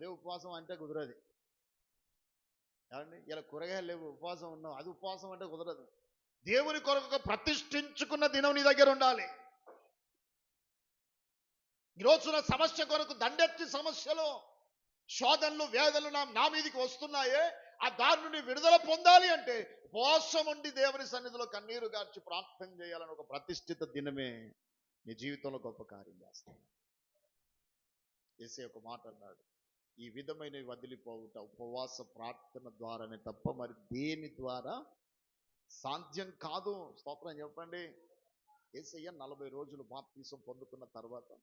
అదే ఉపవాసం అంటే కుదరదు. ఏమండి? ఇలా కూరగాయలు లేవు ఉపవాసం ఉన్నావు అది ఉపవాసం అంటే కుదరదు. దేవుని కొరకు ప్రతిష్ఠించుకున్న దినం నీ దగ్గర ఉండాలి. ఈ రోజున సమస్య కొరకు దండెత్తి సమస్యలు శోధనలు వేదనలు నా నా మీదకి వస్తున్నాయే. ఆ దాని నుండి విడుదల పొందాలి అంటే ఉపవాసం ఉండి దేవుని సన్నిధిలో కన్నీరు గార్చి ప్రార్థన చేయాలని ఒక ప్రతిష్ఠిత దినమే నీ జీవితంలో గొప్ప కార్యం చేస్తాను. చేసే ఒక మాట అన్నాడు. ఈ విధమైన వదిలిపోవుట ఉపవాస ప్రార్థన ద్వారానే తప్ప మరి దేని ద్వారా? సాధ్యం కాదు. స్తోత్రం చెప్పండి. ఏసయ్య నలభై రోజులు బాప్తీసం పొందుకున్న తర్వాత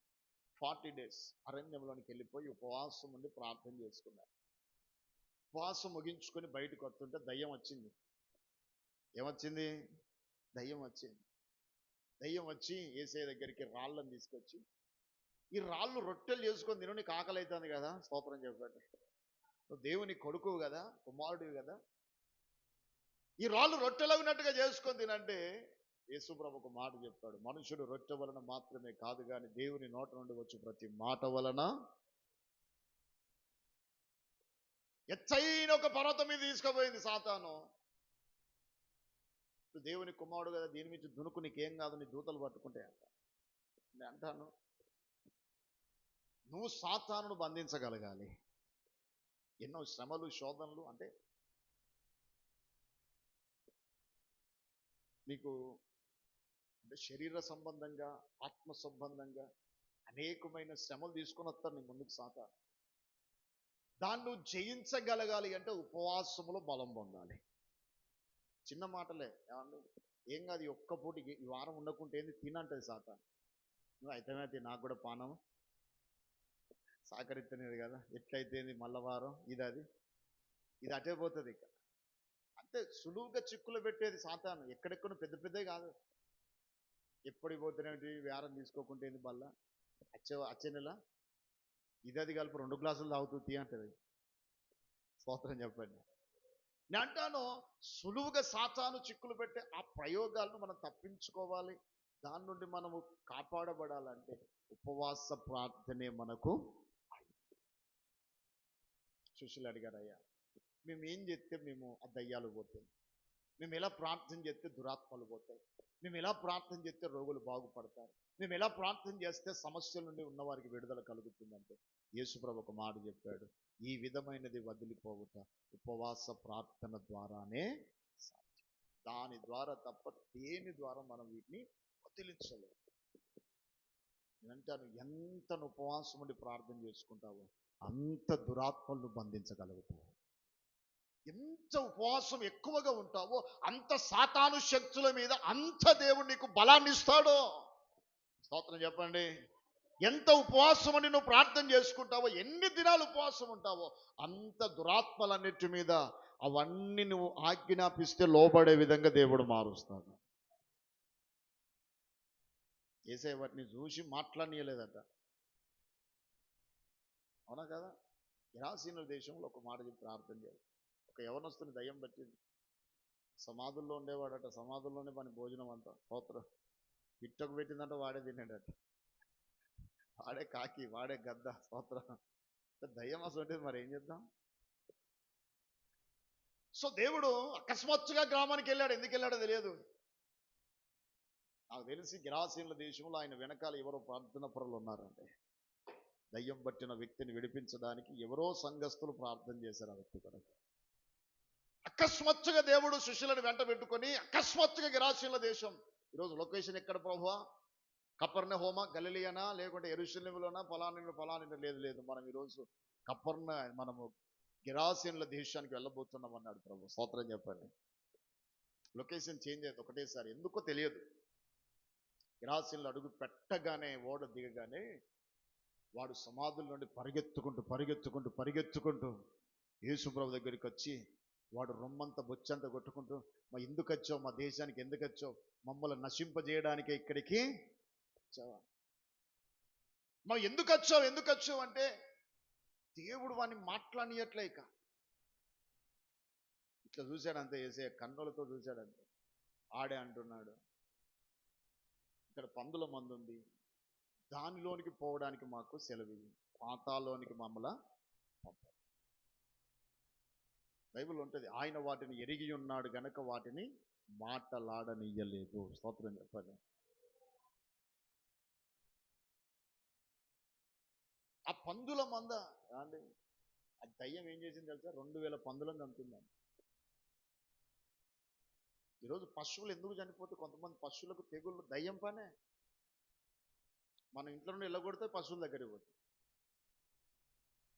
ఫార్టీ డేస్ అరణ్యంలోనికి వెళ్ళిపోయి ఉపవాసం ఉండి ప్రార్థన చేసుకున్నారు. ఉపవాసం ముగించుకొని బయటకు వస్తుంటే దయ్యం వచ్చింది. ఏమొచ్చింది? దయ్యం వచ్చింది. దయ్యం వచ్చి ఏసఐ దగ్గరికి రాళ్ళని తీసుకొచ్చి ఈ రాళ్ళు రొట్టెలు చేసుకొని తిను నీకు ఆకలి అవుతుంది కదా? స్తోత్రం చెప్పాడు. నువ్వు దేవుని కొడుకు కదా కుమారుడివి కదా? ఈ రాళ్ళు రొట్టెలగినట్టుగా చేసుకొని తినంటే యేసుప్రభు ఒక మాట చెప్తాడు. మనుషుడు రొట్టె వలన మాత్రమే కాదు కానీ దేవుని నోట నుండి వచ్చి ప్రతి మాట వలన ఎచ్చైన ఒక పర్వతం మీద తీసుకుపోయింది సాతాను. దేవుని కుమారుడు కదా దీని మీద దునుకు నీకేం కాదు నీ దూతలు పట్టుకుంటే అంట నేను అంటాను నువ్వు సాతానును బంధించగలగాలి. ఎన్నో శ్రమలు శోధనలు అంటే నీకు అంటే శరీర సంబంధంగా ఆత్మ సంబంధంగా అనేకమైన శ్రమలు తీసుకొని వస్తారు నీ ముందుకు సాతాను. దాన్ని నువ్వు జయించగలగాలి అంటే ఉపవాసములో బలం పొందాలి. చిన్న మాటలే ఏమన్నా ఏం కాదు ఒక్క పూటికి ఈ వారం ఉండకుంటే ఏంది? తినంటది సాతాను. నువ్వు అయితే నాకు కూడా పానం సహకరిస్తలేదు కదా. ఎట్లయితే మల్లవారం? ఇది అది. ఇది అటే పోతుంది ఇక. అంతే సులువుగా చిక్కులు పెట్టేది సాతాను. ఎక్కడెక్కడ పెద్ద పెద్దవి కాదు. ఎప్పటికి పోతున్నట్టు వ్యారం తీసుకోకుంటే బల్ల? అచ్చే అచ్చే నెల? ఇది అది కలిపి. రెండు గ్లాసులు తాగుతుంది అంటది. స్తోత్రం చెప్పండి. నేను అంటాను సులువుగా సాతాను చిక్కులు పెట్టే ఆ ప్రయోగాలను మనం తప్పించుకోవాలి. దాని నుండి మనము కాపాడబడాలంటే ఉపవాస ప్రార్థనే మనకు శిష్యులు అడిగారు అయ్యా మేము ఏం చేస్తే మేము ఆ దయ్యాలు పోతాయి? మేము ఎలా ప్రార్థన చేస్తే దురాత్మలు పోతాయి? మేము ఎలా ప్రార్థన చేస్తే రోగులు బాగుపడతారు? మేము ఎలా ప్రార్థన చేస్తే సమస్యల నుండి ఉన్నవారికి విడుదల కలుగుతుందంటే? యేసుప్రభు ఒక మాట చెప్పాడు ఈ విధమైనది వదిలిపోవుట ఉపవాస ప్రార్థన ద్వారానే సాధ్యం. దాని ద్వారా తప్ప దేని ద్వారా మనం వీటిని వదిలించలేము. నేనంటాను ఎంత ఉపవాసం ఉండి ప్రార్థన చేసుకుంటావో అంత దురాత్మలు బంధించగలుగుతావు ఎంత ఉపవాసం ఎక్కువగా ఉంటావో అంత సాతాను శక్తుల మీద అంత దేవుడు నీకు బలాన్ని ఇస్తాడో స్తోత్రం చెప్పండి. ఎంత ఉపవాసం అని నువ్వు ప్రార్థన చేసుకుంటావో ఎన్ని దినాలు ఉపవాసం ఉంటావో అంత దురాత్మలన్నిటి మీద అవన్నీ నువ్వు ఆజ్ఞాపిస్తే లోబడే విధంగా దేవుడు మారుస్తాడు. చేసే వాటిని చూసి మాట్లాడనీయలేదట. అవునా కదా? ఇరాసీనుల దేశంలో ఒక మాట చెప్పి ప్రార్థన చేయాలి. ఒక యవనస్తుని దయ్యం పట్టింది సమాధుల్లో ఉండేవాడట సమాధుల్లోనే పని భోజనం అంతా. స్తోత్రం. పిట్టకు పెట్టిందంట వాడే తిన్నాడట. వాడే కాకి వాడే గద్ద స్తోత్రం. దయ్యం అసలు ఉంటుంది మరి ఏం చేద్దాం? సో దేవుడు అకస్మాత్తుగా గ్రామానికి వెళ్ళాడు. ఎందుకు వెళ్ళాడో తెలియదు. నాకు తెలిసి గిరాసీనుల దేశంలో ఆయన వెనకాల ఎవరో ప్రార్థన పరులు ఉన్నారంటే. దయ్యం పట్టిన వ్యక్తిని విడిపించడానికి ఎవరో సంఘస్థులు ప్రార్థన చేశారు ఆ వ్యక్తి కొరకు. అకస్మాత్తుగా దేవుడు శిష్యులను వెంట పెట్టుకొని అకస్మాత్తుగా గిరాశీల దేశం. ఈరోజు లొకేషన్ ఎక్కడ ప్రభు కపర్ణ హోమ గలిలియనా లేకుంటే ఎరుశల్యంలోనా ఫలాని ఫలాని లేదు లేదు. మనం ఈరోజు కపర్ణ మనము గిరాసీనుల దేశానికి వెళ్ళబోతున్నాం అన్నాడు ప్రభు. స్తోత్రం చెప్పండి. లొకేషన్ చేంజ్ అయింది ఒకటేసారి. ఎందుకో తెలియదు. గిరాసీనులు అడుగు పెట్టగానే ఓడ దిగగానే వాడు సమాధుల నుండి పరిగెత్తుకుంటూ పరిగెత్తుకుంటూ పరిగెత్తుకుంటూ యేసుప్రభు దగ్గరికి వచ్చి వాడు రొమ్మంత బొచ్చంత కొట్టుకుంటూ మా ఎందుకు వచ్చావు? మా దేశానికి ఎందుకు వచ్చావు? మమ్మల్ని నశింపజేయడానికే ఇక్కడికి వచ్చావా? మా ఎందుకు వచ్చావు? ఎందుకు వచ్చావు? అంటే దేవుడు వాడిని మాట్లాడియట్లే ఇక ఇట్లా చూశాడంతే వేసే కన్నులతో చూశాడంతే. ఆడే అంటున్నాడు. ఇక్కడ పందుల మందు ఉంది దానిలోనికి పోవడానికి మాకు సెలవు పాతాలోనికి మమ్మల పంపారు. బైబిల్ ఉంటుంది ఆయన వాటిని ఎరిగి ఉన్నాడు గనక వాటిని మాటలాడనియ్యలేదు స్తోత్రం చెప్పండి. ఆ పందుల మంద అండి ఆ దయ్యం ఏం చేసింది తెలుసా? రెండు వేల పందులను చంపిందండి ఈరోజు పశువులు ఎందుకు చనిపోతే కొంతమంది పశువులకు తెగుళ్ళు దయ్యం పనే. మన ఇంట్లో నుండి వెళ్ళగొడితే పశువుల దగ్గరికి పోతుంది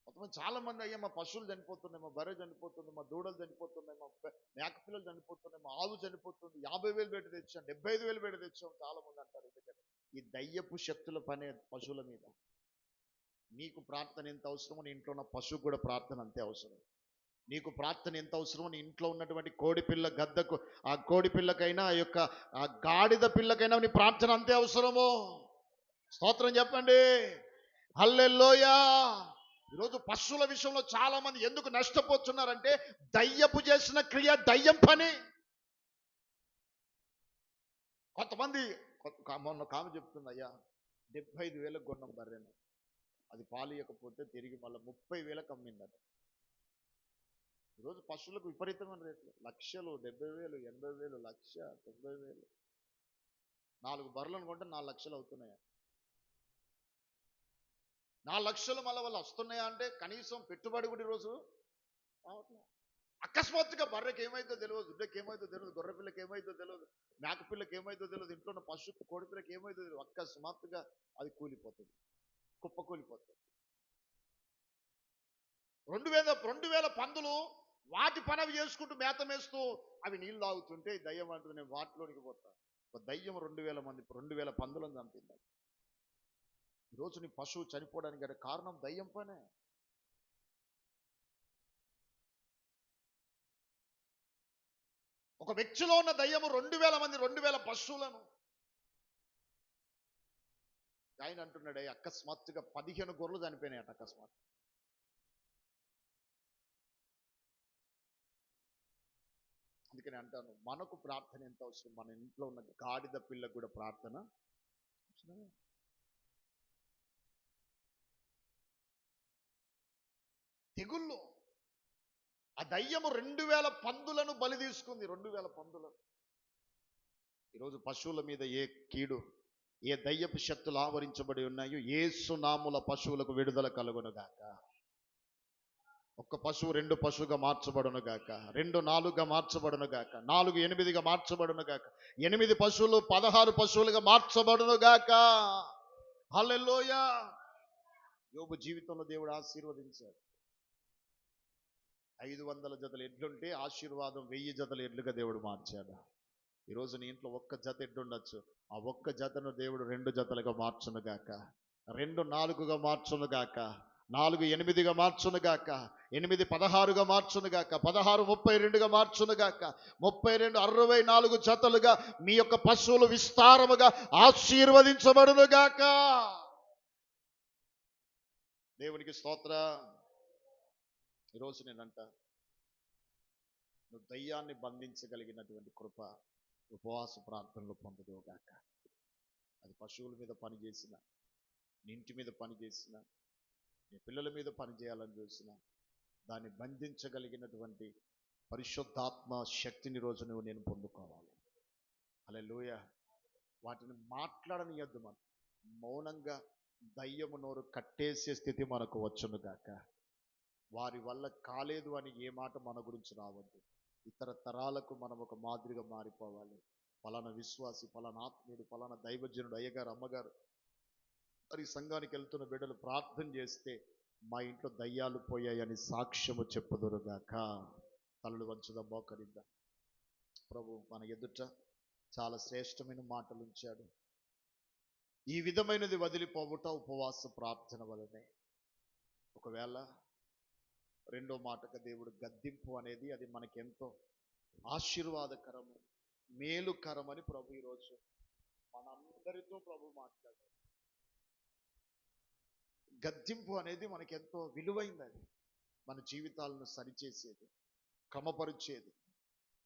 మొత్తం చాలా మంది అయ్యా మా పశువులు చనిపోతున్నాయి మా బర్రె చనిపోతుంది మా దూడలు చనిపోతున్నాయి మా మేకపిల్లలు చనిపోతున్నాయి మా ఆవు చనిపోతుంది యాభై వేలు పెట్టి తెచ్చాం డెబ్బై ఐదు వేలు పెట్టి తెచ్చాం చాలామంది అంటారు ఎందుకంటే ఈ దయ్యపు శక్తుల పనే పశువుల మీద. నీకు ప్రార్థన ఎంత అవసరమో నీ ఇంట్లో ఉన్న పశువు కూడా ప్రార్థన అంతే అవసరం. నీకు ప్రార్థన ఎంత అవసరమో నీ ఇంట్లో ఉన్నటువంటి కోడిపిల్ల గద్దకు ఆ కోడిపిల్లకైనా ఆ యొక్క ఆ గాడిద పిల్లకైనా నీ ప్రార్థన అంతే అవసరమో. స్తోత్రం చెప్పండి. హల్లెల్లోయా ఈరోజు పశువుల విషయంలో చాలా మంది ఎందుకు నష్టపోతున్నారంటే దయ్యపు చేసిన క్రియ దయ్యం పని. కొంతమంది మొన్న కామె చెప్తుంది అయ్యా డెబ్బై ఐదు వేలకు కొన్నాం బర్రెను. అది పాలు ఇవ్వకపోతే తిరిగి మళ్ళీ ముప్పై వేలకు అమ్మిందట. ఈరోజు పశువులకు విపరీతమైన రేట్లు. లక్షలు డెబ్బై వేలు ఎనభై వేలు లక్ష తొంభై వేలు. నాలుగు బర్రెలను కొంటే నాలుగు లక్షలు అవుతున్నాయి నాలుగు లక్షలు మళ్ళీ వాళ్ళు వస్తున్నాయా అంటే కనీసం పెట్టుబడి కూడా ఈరోజు అకస్మాత్తుగా బర్రెకి ఏమైందో తెలియదు దుడ్డకి ఏమైందో తెలియదు గొర్రె పిల్లకి ఏమైందో తెలియదు మేక పిల్లకి ఏమైందో తెలియదు ఇంట్లో ఉన్న పశు కోడి పిల్లకి ఏమైందో తెలియదు. అకస్మాత్తుగా అది కూలిపోతుంది కుప్ప కూలిపోతుంది. రెండు వేల రెండు వేల పందులు వాటి పని అవి చేసుకుంటూ మేత మేస్తూ అవి నీళ్ళు తాగుతుంటే దయ్యం అంటుంది నేను వాటిలోనికి పోతా. ఒక దయ్యం రెండు వేల మంది రెండు వేల పందులను చంపింది. ఈరోజు నీ పశువు చనిపోవడానికి గల కారణం దయ్యం పనే. ఒక వ్యక్తిలో ఉన్న దయ్యము రెండు వేల మంది రెండు వేల పశువులను. ఆయన అంటున్నాడే అకస్మాత్తుగా పదిహేను గొర్రెలు చనిపోయినాయట అకస్మాత్. అందుకని అంటాను మనకు ప్రార్థన ఎంత అవసరం? మన ఇంట్లో ఉన్న గాడిద పిల్లకు కూడా ప్రార్థన? తెగుళ్ళు. ఆ దయ్యము రెండు వేల పందులను బలి తీసుకుంది. రెండు వేల పందులను. ఈరోజు పశువుల మీద ఏ కీడు ఏ దయ్యపు శక్తులు ఆవరించబడి ఉన్నాయో ఏ సునాముల పశువులకు విడుదల కలుగునుగాక ఒక్క పశువు రెండు పశువుగా మార్చబడునుగాక రెండు నాలుగుగా మార్చబడును గాక. నాలుగు ఎనిమిదిగా మార్చబడునుగాక ఎనిమిది పశువులు పదహారు పశువులుగా మార్చబడును గాక. హల్లెలూయ! యోబు జీవితంలో దేవుడు ఆశీర్వదించాడు. ఐదు వందల జతల ఎడ్లుంటే ఆశీర్వాదం వెయ్యి జతల ఎడ్లుగా దేవుడు మార్చాడు. ఈరోజు నీ ఇంట్లో ఒక్క జత ఎడ్లు ఉండొచ్చు ఆ ఒక్క జతను దేవుడు రెండు జతలుగా మార్చునుగాక రెండు నాలుగుగా మార్చునుగాక నాలుగు ఎనిమిదిగా మార్చునుగాక ఎనిమిది పదహారుగా మార్చునుగాక పదహారు ముప్పై రెండుగా మార్చునుగాక ముప్పై రెండు అరవై నాలుగు జతలుగా మీ యొక్క పశువులు విస్తారముగా ఆశీర్వదించబడునుగాక దేవునికి స్తోత్ర. ఈరోజు నేనంట నువ్వు దయ్యాన్ని బంధించగలిగినటువంటి కృప ఉపవాస ప్రార్థనలు పొందదుగాక అది పశువుల మీద పనిచేసిన నీ ఇంటి మీద పనిచేసిన నీ పిల్లల మీద పనిచేయాలని చూసిన దాన్ని బంధించగలిగినటువంటి పరిశుద్ధాత్మ శక్తిని రోజు నువ్వు నేను పొందుకోవాలి. అలా లోయ వాటిని మాట్లాడనియద్దు మనం. మౌనంగా దయ్యము నోరు కట్టేసే స్థితి మనకు వచ్చును గాక. వారి వల్ల కాలేదు అని ఏ మాట మన గురించి రావద్దు. ఇతర తరాలకు మనం ఒక మాదిరిగా మారిపోవాలి. పలానా విశ్వాసి పలానా ఆత్మీయుడు పలానా దైవజనుడు అయ్యగారు అమ్మగారు మరి సంఘానికి వెళ్తున్న బిడ్డలు ప్రార్థన చేస్తే మా ఇంట్లో దయ్యాలు పోయాయని సాక్ష్యము చెప్పుదురుగాక. తలలు వంచుదా మోకరిందా ప్రభు మన ఎదుట చాలా శ్రేష్టమైన మాటలు ఉంచాడు. ఈ విధమైనది వదిలిపోవుట ఉపవాస ప్రార్థన వలనే. ఒకవేళ రెండో మాటగా దేవుడు గద్దింపు అనేది అది మనకెంతో ఆశీర్వాదకరము మేలుకరమని ప్రభు ఈరోజు మనందరితో ప్రభు మాట్లాడారు గద్దింపు అనేది మనకెంతో విలువైంది అది. మన జీవితాలను సరిచేసేది క్రమపరిచేది.